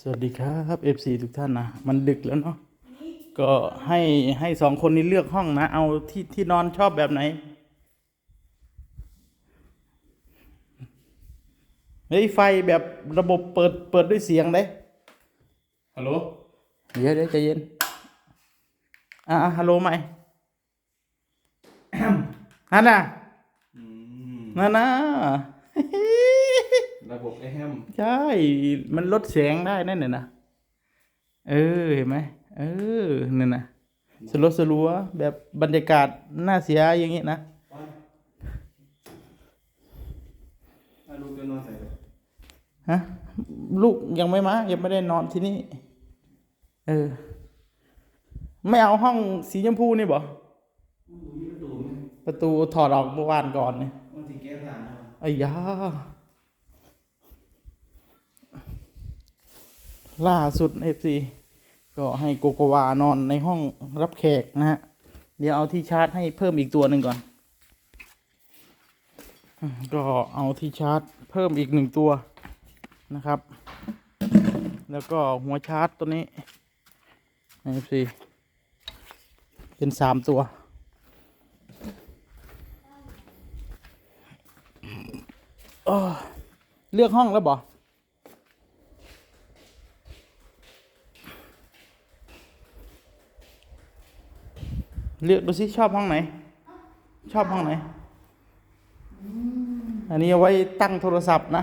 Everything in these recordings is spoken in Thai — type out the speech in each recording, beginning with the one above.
สวัสดีครับ FC ทุกท่านนะมันดึกแล้วเนาะก็ให้ให้สองคนนี้เลือกห้องนะ เอาที่ที่นอนชอบแบบไหนเฮ้ยไฟแบบระบบเปิดเปิดด้วยเสียงเด้ฮัลโหลเดี๋ยวเดี๋ยวใจเย็น อ่าฮัลโหลใหม่นั่นน่ะอืมนั่นน่ะ ระบบไอแฮมใช่ มันลดเสียงได้นั่นน่ะนะ เออ เห็นไหม เออ นั่นน่ะ สลัวสลัวแบบบรรยากาศน่าเสียอย่างงี้นะถ้าลูกจะนอนใส่เลยฮะ ลูกยังไม่มา ยังไม่ได้นอนที่นี่ เออ ไม่เอาห้องสีชมพูนี่บ่อู้ยประตูมันประตูถอดออกเมื่อวานก่อนเนี่ยมันสีแก้ผ่านนะไอ้ยา ล่าสุดเอฟซีก็ให้โกโกวานอนในห้องรับแขกนะฮะ เดี๋ยวเอาที่ชาร์จให้เพิ่มอีกตัวหนึ่งก่อน ก็เอาที่ชาร์จเพิ่มอีกหนึ่งตัวนะครับ แล้วก็หัวชาร์จตัวนี้เอฟซีเป็นสามตัวเลือกห้องแล้วบอ เลือกดูสิชอบห้องไหน ชอบห้องไหน อันนี้เอาไว้ตั้งโทรศัพท์นะ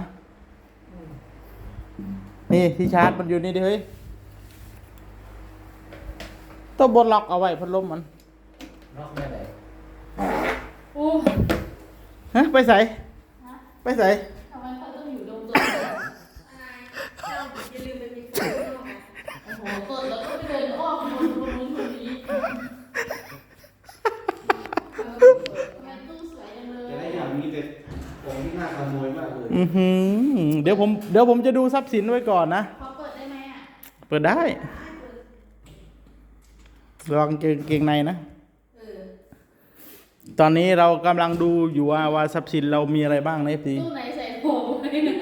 นี่ที่ชาร์จมันอยู่นี่ดิเฮ้ยต้องบนล็อกเอาไว้พัดลมมันล็อกได้ไหนโอ้ฮะไปใส่ไปใส่ ทำไมเขาต้องอยู่ตรงตัวอะไรเจ้าอย่าลืมไปมีแฟนด้วยนะโอ้โหเปิดแล้วก็ไปเดินอ้อมคนคนนู้นคนนี้เออทำไมตู้สวยจังเล จะได้ ย อยากมีแต่ของที่น่าขโมยมากเลย อือหือเดี๋ยวผมเดี๋ยวผมจะดูทรัพย์สินไว้ก่อนนะ พอเปิดได้ไหมอะเปิดได้ระวังเกงเกงในนะ เออตอนนี้เรากำลังดูอยู่ว่าว่าทรัพย์สินเรามีอะไรบ้างในพีตู้ไหนใส่ผมไว้นะ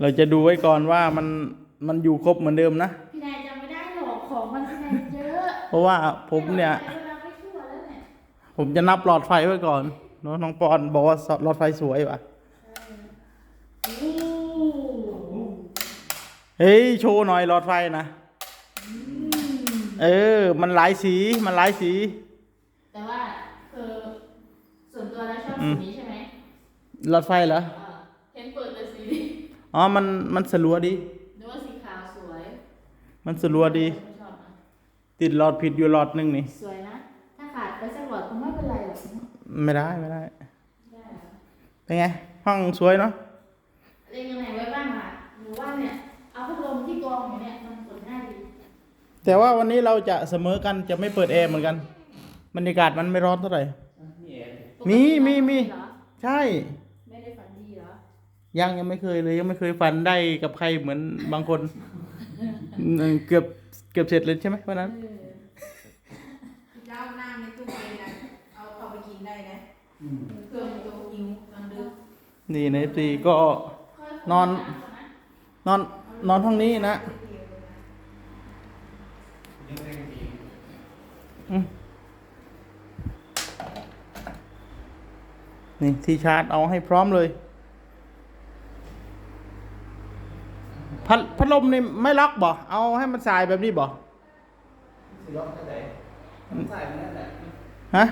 เราจะดูไว้ก่อนว่ามันมันอยู่ครบเหมือนเดิมนะ พี่นายจำไม่ได้หรอกของมันพี่นายเยอะเพราะว่าผมเนี่ยเวลาไปทั่วแล้วเนี่ยผมจะนับหลอดไฟไว้ก่อน เนอะน้องปอนบอกว่าหลอดไฟสวยว่ะโอ้เฮ้ยโชว์หน่อยหลอดไฟนะเออ มันหลายสีมันหลายสี แต่ว่าคือส่วนตัวแล้วชอบสีนี้ใช่ไหมหลอดไฟเหรอเออเห็นเปิดแต่สีนี้อ๋อมันมันสลัวดีนึกว่าสีขาวสวย มันสลัวดีไม่ชอบนะติดหลอดผิดอยู่หลอดหนึ่งนี่สวยนะถ้าขาดไปสักหลอดคงไม่เป็นไรหรอก ไม่ได้ไม่ได้ได้เหรอเป็นไง ห้องสวยเนาะเรียงยังไงไว้บ้างอะหรือว่าเนี่ยเอาพัดลมที่กองอยู่เนี่ยมันกดง่ายดีแต่ว่าวันนี้เราจะเสมอกันจะไม่เปิดแอร์เหมือนกัน บรรยากาศมันไม่ร้อนเท่าไหร่นี่แอนมีมีมีเหรอใช่ ไม่ได้ฝันดีเหรอ ยังยังไม่เคยเลยยังไม่เคยฟันได้กับใครเหมือนบางคนอืมเกือบเกือบเสร็จเลยใช่ไหมวันนั้น เออ เจ้าหน้าในตู้เย็นนะเอาเข้าไปกินได้นะ อืม เครื่องตัวหิวตอนดึกนี่ในซีก็ค่อยๆนอนนอนนอนห้องนี้นะยังได้กันดีอืมนี่ที่ชาร์จเอาให้พร้อมเลย พัดพัดลมนี่ไม่ล็อกบ่ เอาให้มันสายแบบนี้บ่สิล็อกได้ไหนมันใส่มันนั่นแหละฮะ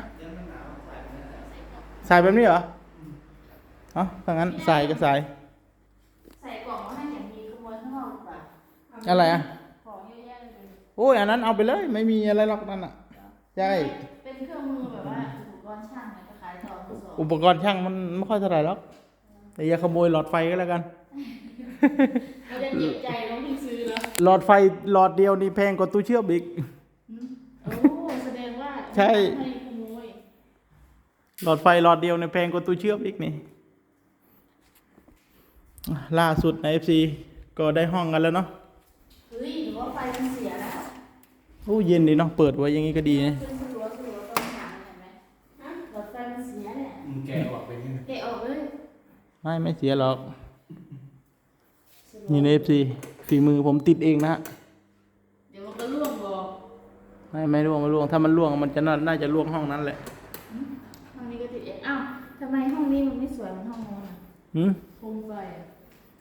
สายแบบนี้เหรอเอ๋อถ้างั้นสายก็สาย ใส่กล่องมาให้อย่างดีขโมยข้างนอกดีกว่าอะไรอะ ของเยอะแยะเลยโอ้ยอันนั้นเอาไปเลย ไม่มีอะไรหรอกนั่นอะ ใช่ เป็นเครื่องมือแบบว่าอุปกรณ์ช่างเนี่ยจะขายต่อมือสองอุปกรณ์ช่างมันไม่ค่อยเท่าไหร่หรอกแต่อย่าขโมยหลอดไฟก็แล้วกัน เราจะเจ็บใจเราที่ซื้อแล้วหลอดไฟหลอดเดียวนี่แพงกว่าตู้เชื่อมอีก โอ้แสดงว่าใช่ไม่ขโมย หลอดไฟหลอดเดียวเนี่ยแพงกว่าตู้เชื่อมอีกนี่ ล่าสุดใน FC ก็ได้ห้องกันแล้วเนาะเฮ้ยหรือว่าไฟมันเสียแล้วโอ้เย็นดีเนาะเปิดไว้อย่างนี้ก็ดีนะเป็นสลัวสลัวตอนหางเห็นไหมฮะหลอดไฟมันเสียเนี่ยอืมแกะออกไปนี่นะแกะออกเลยไม่ไม่เสียหรอกนี่ในเอฟซีฝีมือผมติดเองนะฮะเดี๋ยวมันก็ล่วงบอกไม่ไม่ร่วงไม่ร่วงถ้ามันร่วงมันจะน่าน่าจะร่วงห้องนั้นแหละ ห้องนี้ก็ติดเองอ้าวทำ ไมห้องนี้มันไม่สวยเหมือนห้องโน้นอะหืมโคมไฟอะ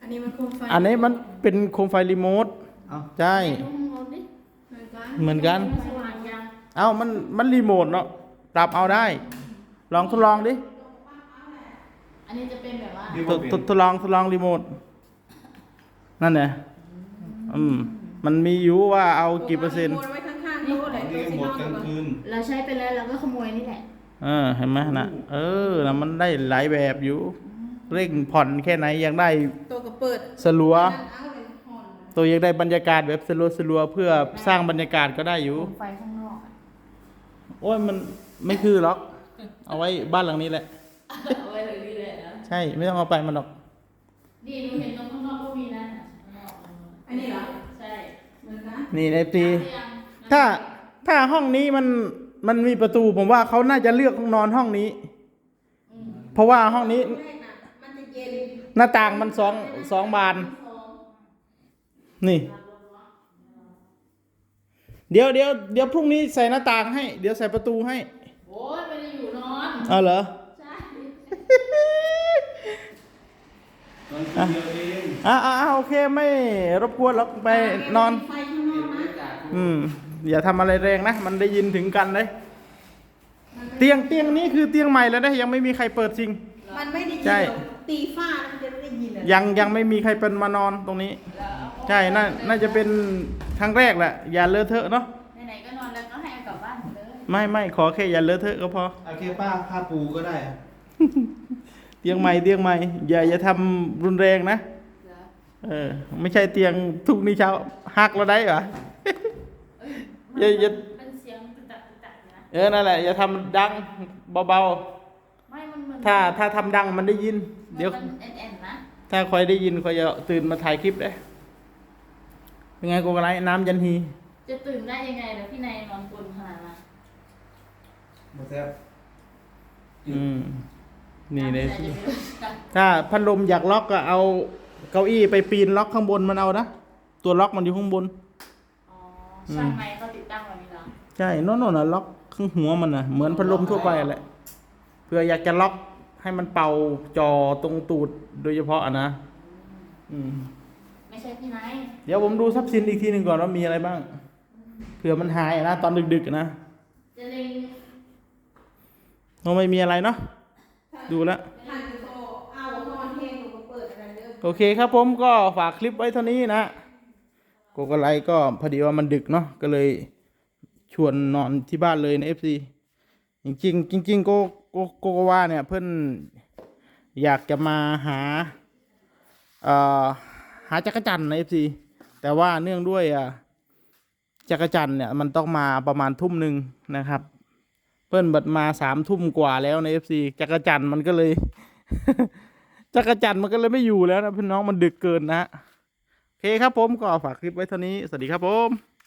อันนี้มันโคมไฟอันนี้มันเป็นโคมไฟรีโมทเอาใช่ ดูห้องโน้นดิเหมือนกันเหมือนกันไม่สว่างยังเอ้ามันมันรีโมทเนาะปรับเอาได้ ลองทดลองดิอันนี้จะเป็นแบบว่าดีทบ่ดเป็นทดทดลองทดลองรีโมทนั่นแหละอืมมันมีอยู่ว่าเอากี่เปอร์เซ็นต์โไว้ข้างๆโต๊ะเลยนี่ก็หมดกลางคืนเราใช้ไปแล้วเราก็ขโมยนี่แหละ เออเห็นไหมนะเออนะมันได้หลายแบบอยู่ เร่งผ่อนแค่ไหนยังได้โต๊ะก็เปิดสลัวนั่นเอาเลยห่อนตัวยังได้บรรยากาศแบบสลัวสลัวๆเพื่อสร้างบรรยากาศก็ได้อยู่โคมไฟข้างนอกอะโอ้ยมันไม่คือหรอก เอาไว้บ้านหลังนี้แหละ เอาไว้เลยนี่แหละนะใช่ไม่ต้องเอาไปมันหรอก นี่ดูเห็นตรงข้างนอกก็มีนะข้างนอกอันนี้เหรอ ใช่เหมือนกันนี่ในตีน้ำหรือยังถ้าถ้าห้องนี้มัน มันมีประตูผมว่าเขาน่าจะเลือกนอนห้องนี้อืมเพราะว่าห้องนี้แรกน่ะมันจะเย็นหน้าต่างมันสองสองบานสองนี่ เดี๋ยวเดี๋ยวเดี๋ยวพรุ่งนี้ใส่หน้าต่างให้ เดี๋ยวใส่ประตูให้ โอ้ยไม่ได้อยู่นอนเอาเหรอ ใช่นอนคืนเดียวเองอ่าอ่าโอเคไม่รบกวนหรอกไปนอน ไฟข้างนอกบรรนะยากาศอืม อย่าทำอะไรแรงนะ มันได้ยินถึงกันเลย เตียงเตียงนี้คือเตียงใหม่แล้วนะยังไม่มีใครเปิดจริง มันไม่ได้ยินใช่หรอกตีฟ้ามันจะไม่ได้ยินเลยยังยังไม่มีใครเป็นมานอนตรงนี้แล้วเอาของใช่น่าน่าจะเป็นครั้งแรกแหละอย่าเลอะเทอะเนาะไหนๆก็นอนแล้วก็ให้เอากลับบ้านไปเลยไม่ไม่ขอแค่อย่าเลอะเทอะก็พอโอเคป้าผ้าปูก็ได้อะเตียงใหม่เตียงใหม่อย่าอย่าทำรุนแรงนะเหรอเออ ไม่ใช่เตียงทุกนี้เช้าหักเราได้เหรอเอ้ยอย่าอย่าเป็นเสียงตึกตักตึกตักนะเออนั่นแหละอย่าทำดังเบาไม่มันเหมือนๆ ถ้าถ้าทำดังมันได้ยิน เดี๋ยว มันแอนแอนๆนะถ้าคอยได้ยินคอยจะตื่นมาถ่ายคลิปได้เป็นไงกูกระไรน้ำยันฮีจะตื่นได้ยังไงล่ะพี่นายนอนกลนขนาดนั้นหมดแล้วอืมนี่เลยำจะไม่รู้จักถ้าพัดลมอยากล็อกก็เอาเก้าอี้ไปปีนล็อกข้างบนมันเอานะตัวล็อกมันอยู่ข้างบนอ๋อ ช่างไม้เขาติดตั้งแบบนี้เหรอใช่โน่นน่ะล็อกข้างหัวมันนะเหมือนพัดลมทั่วไปแหละเพื่ออยากจะล็อกให้มันเป่าจอตรงตูดโดยเฉพาะอะนะอืมไม่ใช่พี่นายเดี๋ยวผมดูทรัพย์สินอีกทีหนึ่งก่อนว่ามีอะไรบ้างเผื่อมันหายอะนะตอนดึกๆอะนะจะเล็งเราไม่มีอะไรเนาะดูแล้วท่านก็เอานอนเพลงหนูก็เปิดอะไรเด้อโอเคครับผมก็ฝากคลิปไว้เท่านี้นะโกโกไลก็พอดีว่ามันดึกเนาะก็เลยชวนนอนที่บ้านเลยในเอฟซีจริงจริงๆโกโกโกโกวาเนี่ยเพื่อนอยากจะมาหาเอ่อหาจักรจันในเอฟซีแต่ว่าเนื่องด้วยอะจักรจันเนี่ยมันต้องมาประมาณทุ่มหนึ่งนะครับ เพื่อนบัดมาสามทุ่มกว่าแล้วในเอฟซีจักรจันมันก็เลยจักรจันมันก็เลยไม่อยู่แล้วนะพี่น้องมันดึกเกินนะ เคครับผมก็ฝากคลิปไว้เท่านี้ สวัสดีครับผม